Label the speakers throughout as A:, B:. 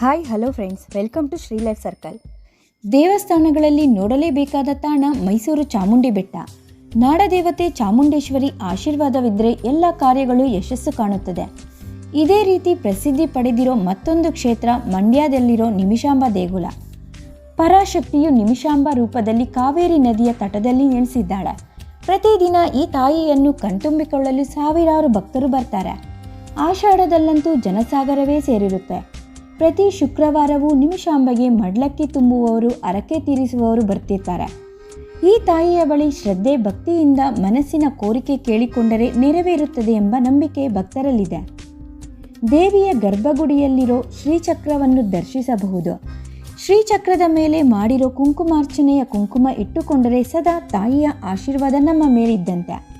A: Hi hello friends welcome to Shri life circle ದೇವಸ್ಥಾನಗಳಲ್ಲಿ ನೋಡಲೇಬೇಕಾದ ತಾಣ ಮೈಸೂರು ಚಾಮುಂಡಿ ಬೆಟ್ಟ. ನಾಡದೇವತೆ ಚಾಮುಂಡೇಶ್ವರಿ ಆಶೀರ್ವಾದವಿದ್ದರೆ ಎಲ್ಲ ಕಾರ್ಯಗಳು ಯಶಸ್ಸು ಕಾಣುತ್ತದೆ. ಇದೇ ರೀತಿ ಪ್ರಸಿದ್ಧಿ ಪಡೆದಿರೋ ಮತ್ತೊಂದು ಕ್ಷೇತ್ರ ಮಂಡ್ಯದಲ್ಲಿರೋ ನಿಮಿಷಾಂಬ ದೇಗುಲ. ಪರಾಶಕ್ತಿಯು ನಿಮಿಷಾಂಬ ರೂಪದಲ್ಲಿ ಕಾವೇರಿ ನದಿಯ ತಟದಲ್ಲಿ ನೆಲೆಸಿದ್ದಾಳೆ. ಪ್ರತಿದಿನ ಈ ತಾಯಿಯನ್ನು ಕಣ್ತುಂಬಿಕೊಳ್ಳಲು ಸಾವಿರಾರು ಭಕ್ತರು ಬರ್ತಾರೆ. ಆಷಾಢದಲ್ಲಂತೂ ಜನಸಾಗರವೇ ಸೇರಿರುತ್ತೆ. ಪ್ರತಿ ಶುಕ್ರವಾರವೂ ನಿಮಿಷಾಂಬಗೆ ಮಡ್ಲಕ್ಕಿ ತುಂಬುವವರು, ಅರಕೆ ತೀರಿಸುವವರು ಬರ್ತಿರ್ತಾರೆ. ಈ ತಾಯಿಯ ಬಳಿ ಶ್ರದ್ಧೆ, ಭಕ್ತಿಯಿಂದ ಮನಸ್ಸಿನ ಕೋರಿಕೆ ಕೇಳಿಕೊಂಡರೆ ನೆರವೇರುತ್ತದೆ ಎಂಬ ನಂಬಿಕೆ ಭಕ್ತರಲ್ಲಿದೆ. ದೇವಿಯ ಗರ್ಭಗುಡಿಯಲ್ಲಿರೋ ಶ್ರೀಚಕ್ರವನ್ನು ದರ್ಶಿಸಬಹುದು. ಶ್ರೀಚಕ್ರದ ಮೇಲೆ ಮಾಡಿರೋ ಕುಂಕುಮಾರ್ಚನೆಯ ಕುಂಕುಮ ಇಟ್ಟುಕೊಂಡರೆ ಸದಾ ತಾಯಿಯ ಆಶೀರ್ವಾದ ನಮ್ಮ ಮೇಲಿದ್ದಂತೆ.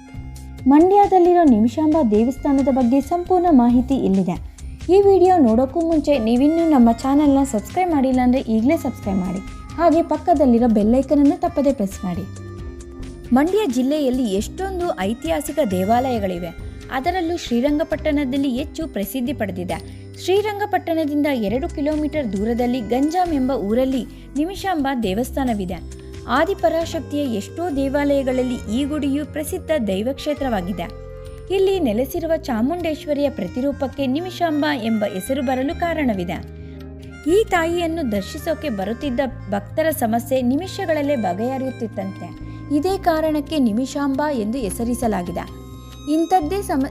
A: ಮಂಡ್ಯದಲ್ಲಿರೋ ನಿಮಿಷಾಂಬ ದೇವಸ್ಥಾನದ ಬಗ್ಗೆ ಸಂಪೂರ್ಣ ಮಾಹಿತಿ ಇಲ್ಲಿದೆ. ಈ ವಿಡಿಯೋ ನೋಡೋಕ್ಕೂ ಮುಂಚೆ ನೀವಿನ್ನೂ ನಮ್ಮ ಚಾನಲ್ನ ಸಬ್ಸ್ಕ್ರೈಬ್ ಮಾಡಿಲ್ಲ ಅಂದರೆ ಈಗಲೇ ಸಬ್ಸ್ಕ್ರೈಬ್ ಮಾಡಿ. ಹಾಗೆ ಪಕ್ಕದಲ್ಲಿರೋ ಬೆಲ್ಲೈಕನನ್ನು ತಪ್ಪದೇ ಪ್ರೆಸ್ ಮಾಡಿ. ಮಂಡ್ಯ ಜಿಲ್ಲೆಯಲ್ಲಿ ಎಷ್ಟೊಂದು ಐತಿಹಾಸಿಕ ದೇವಾಲಯಗಳಿವೆ. ಅದರಲ್ಲೂ ಶ್ರೀರಂಗಪಟ್ಟಣದಲ್ಲಿ ಹೆಚ್ಚು ಪ್ರಸಿದ್ಧಿ ಪಡೆದಿದೆ. ಶ್ರೀರಂಗಪಟ್ಟಣದಿಂದ ಎರಡು ಕಿಲೋಮೀಟರ್ ದೂರದಲ್ಲಿ ಗಂಜಾಂ ಎಂಬ ಊರಲ್ಲಿ ನಿಮಿಷಾಂಬ ದೇವಸ್ಥಾನವಿದೆ. ಆದಿಪರಾಶಕ್ತಿಯ ಎಷ್ಟೋ ದೇವಾಲಯಗಳಲ್ಲಿ ಈ ಗುಡಿಯು ಪ್ರಸಿದ್ಧ ದೈವಕ್ಷೇತ್ರವಾಗಿದೆ. ಇಲ್ಲಿ ನೆಲೆಸಿರುವ ಚಾಮುಂಡೇಶ್ವರಿಯ ಪ್ರತಿರೂಪಕ್ಕೆ ನಿಮಿಷಾಂಬ ಎಂಬ ಹೆಸರು ಬರಲು ಕಾರಣವಿದೆ. ಈ ತಾಯಿಯನ್ನು ದರ್ಶಿಸೋಕೆ ಬರುತ್ತಿದ್ದ ಭಕ್ತರ ಸಮಸ್ಯೆ ನಿಮಿಷಗಳಲ್ಲೇ ಬಗೆಹರಿಯುತ್ತಿತ್ತಂತೆ. ಇದೇ ಕಾರಣಕ್ಕೆ ನಿಮಿಷಾಂಬ ಎಂದು ಹೆಸರಿಸಲಾಗಿದೆ. ಇಂಥದ್ದೇ ಸಮ,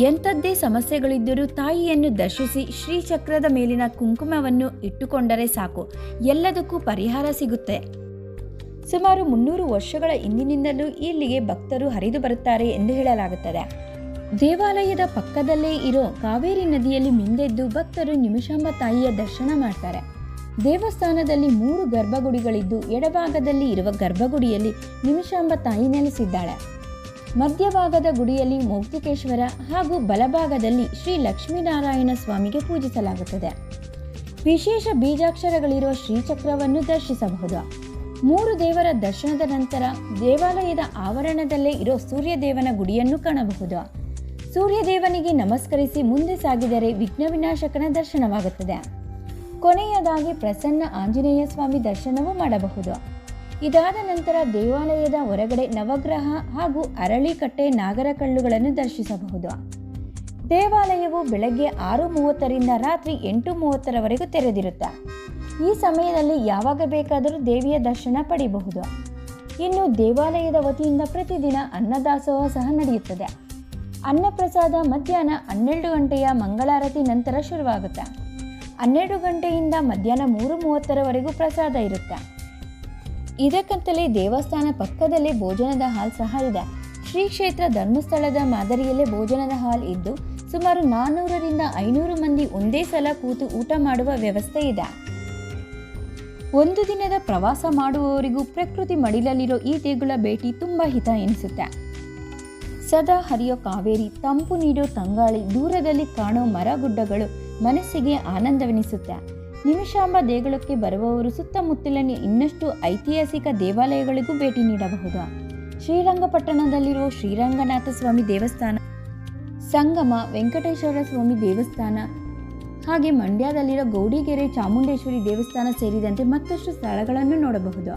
A: ಎಂಥದ್ದೇ ಸಮಸ್ಯೆಗಳಿದ್ದರೂ ತಾಯಿಯನ್ನು ದರ್ಶಿಸಿ ಶ್ರೀಚಕ್ರದ ಮೇಲಿನ ಕುಂಕುಮವನ್ನು ಇಟ್ಟುಕೊಂಡರೆ ಸಾಕು. ಎಲ್ಲದಕ್ಕೂ ಪರಿಹಾರ ಸಿಗುತ್ತೆ. ಸುಮಾರು ಮುನ್ನೂರು ವರ್ಷಗಳ ಹಿಂದಿನಿಂದಲೂ ಇಲ್ಲಿಗೆ ಭಕ್ತರು ಹರಿದು ಬರುತ್ತಾರೆ ಎಂದು ಹೇಳಲಾಗುತ್ತದೆ. ದೇವಾಲಯದ ಪಕ್ಕದಲ್ಲೇ ಇರೋ ಕಾವೇರಿ ನದಿಯಲ್ಲಿ ಮಿಂದೆದ್ದು ಭಕ್ತರು ನಿಮಿಷಾಂಬ ತಾಯಿಯ ದರ್ಶನ ಮಾಡ್ತಾರೆ. ದೇವಸ್ಥಾನದಲ್ಲಿ ಮೂರು ಗರ್ಭಗುಡಿಗಳಿದ್ದು, ಎಡಭಾಗದಲ್ಲಿ ಇರುವ ಗರ್ಭಗುಡಿಯಲ್ಲಿ ನಿಮಿಷಾಂಬ ತಾಯಿ ನೆಲೆಸಿದ್ದಾಳೆ. ಮಧ್ಯಭಾಗದ ಗುಡಿಯಲ್ಲಿ ಮೌಕ್ತಿಕೇಶ್ವರ ಹಾಗೂ ಬಲಭಾಗದಲ್ಲಿ ಶ್ರೀ ಲಕ್ಷ್ಮೀನಾರಾಯಣ ಸ್ವಾಮಿಗೆ ಪೂಜಿಸಲಾಗುತ್ತದೆ. ವಿಶೇಷ ಬೀಜಾಕ್ಷರಗಳಿರುವ ಶ್ರೀಚಕ್ರವನ್ನು ದರ್ಶಿಸಬಹುದು. ಮೂರು ದೇವರ ದರ್ಶನದ ನಂತರ ದೇವಾಲಯದ ಆವರಣದಲ್ಲೇ ಇರೋ ಸೂರ್ಯದೇವನ ಗುಡಿಯನ್ನು ಕಾಣಬಹುದು. ಸೂರ್ಯದೇವನಿಗೆ ನಮಸ್ಕರಿಸಿ ಮುಂದೆ ಸಾಗಿದರೆ ವಿಘ್ನ ವಿನಾಶಕನ ದರ್ಶನವಾಗುತ್ತದೆ. ಕೊನೆಯದಾಗಿ ಪ್ರಸನ್ನ ಆಂಜನೇಯ ಸ್ವಾಮಿ ದರ್ಶನವೂ ಮಾಡಬಹುದು. ಇದಾದ ನಂತರ ದೇವಾಲಯದ ಹೊರಗಡೆ ನವಗ್ರಹ ಹಾಗೂ ಅರಳಿಕಟ್ಟೆ ನಾಗರಕಲ್ಲುಗಳನ್ನು ದರ್ಶಿಸಬಹುದು. ದೇವಾಲಯವು ಬೆಳಗ್ಗೆ ಆರು ಮೂವತ್ತರಿಂದ ರಾತ್ರಿ ಎಂಟು ಮೂವತ್ತರವರೆಗೂ ತೆರೆದಿರುತ್ತೆ. ಈ ಸಮಯದಲ್ಲಿ ಯಾವಾಗ ಬೇಕಾದರೂ ದೇವಿಯ ದರ್ಶನ ಪಡೆಯಬಹುದು ಇನ್ನು ದೇವಾಲಯದ ವತಿಯಿಂದ ಪ್ರತಿದಿನ ಅನ್ನದಾಸೋಹ ಸಹ ನಡೆಯುತ್ತದೆ. ಅನ್ನಪ್ರಸಾದ ಮಧ್ಯಾಹ್ನ ಹನ್ನೆರಡು ಗಂಟೆಯ ಮಂಗಳಾರತಿ ನಂತರ ಶುರುವಾಗುತ್ತೆ. ಹನ್ನೆರಡು ಗಂಟೆಯಿಂದ ಮಧ್ಯಾಹ್ನ ಮೂರು ಮೂವತ್ತರವರೆಗೂ ಪ್ರಸಾದ ಇರುತ್ತೆ. ಇದಕ್ಕಂತಲೇ ದೇವಸ್ಥಾನ ಪಕ್ಕದಲ್ಲೇ ಭೋಜನದ ಹಾಲ್ ಸಹ ಇದೆ. ಶ್ರೀ ಕ್ಷೇತ್ರ ಧರ್ಮಸ್ಥಳದ ಮಾದರಿಯಲ್ಲೇ ಭೋಜನದ ಹಾಲ್ ಇದ್ದು, ಸುಮಾರು ನಾನ್ನೂರರಿಂದ ಐನೂರು ಮಂದಿ ಒಂದೇ ಸಲ ಕೂತು ಊಟ ಮಾಡುವ ವ್ಯವಸ್ಥೆ ಇದೆ. ಒಂದು ದಿನದ ಪ್ರವಾಸ ಮಾಡುವವರಿಗೂ ಪ್ರಕೃತಿ ಮಡಿಲಲ್ಲಿರೋ ಈ ದೇಗುಲ ಭೇಟಿ ತುಂಬ ಹಿತ ಎನಿಸುತ್ತೆ. ಸದಾ ಹರಿಯೋ ಕಾವೇರಿ, ತಂಪು ನೀಡೋ ತಂಗಾಳಿ, ದೂರದಲ್ಲಿ ಕಾಣೋ ಮರಗುಡ್ಡಗಳು ಮನಸ್ಸಿಗೆ ಆನಂದವೆನಿಸುತ್ತೆ. ನಿಮಿಷಾಂಬ ದೇಗುಲಕ್ಕೆ ಬರುವವರು ಸುತ್ತಮುತ್ತಲಿನ ಇನ್ನಷ್ಟು ಐತಿಹಾಸಿಕ ದೇವಾಲಯಗಳಿಗೂ ಭೇಟಿ ನೀಡಬಹುದು. ಶ್ರೀರಂಗಪಟ್ಟಣದಲ್ಲಿರುವ ಶ್ರೀರಂಗನಾಥ ಸ್ವಾಮಿ ದೇವಸ್ಥಾನ, ಸಂಗಮ, ವೆಂಕಟೇಶ್ವರ ಸ್ವಾಮಿ ದೇವಸ್ಥಾನ ಹಾಗೆ ಮಂಡ್ಯದಲ್ಲಿರೋ ಗೌಡಿಗೆರೆ ಚಾಮುಂಡೇಶ್ವರಿ ದೇವಸ್ಥಾನ ಸೇರಿದಂತೆ ಮತ್ತಷ್ಟು ಸ್ಥಳಗಳನ್ನು ನೋಡಬಹುದು.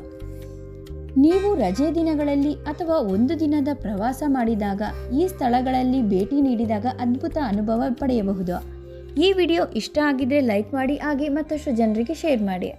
A: ನೀವು ರಜೆ ದಿನಗಳಲ್ಲಿ ಅಥವಾ ಒಂದು ದಿನದ ಪ್ರವಾಸ ಮಾಡಿದಾಗ ಈ ಸ್ಥಳಗಳಲ್ಲಿ ಭೇಟಿ ನೀಡಿದಾಗ ಅದ್ಭುತ ಅನುಭವ ಪಡೆಯಬಹುದು. ಈ ವಿಡಿಯೋ ಇಷ್ಟ ಆಗಿದ್ದರೆ ಲೈಕ್ ಮಾಡಿ, ಹಾಗೆ ಮತ್ತಷ್ಟು ಜನರಿಗೆ ಶೇರ್ ಮಾಡಿ.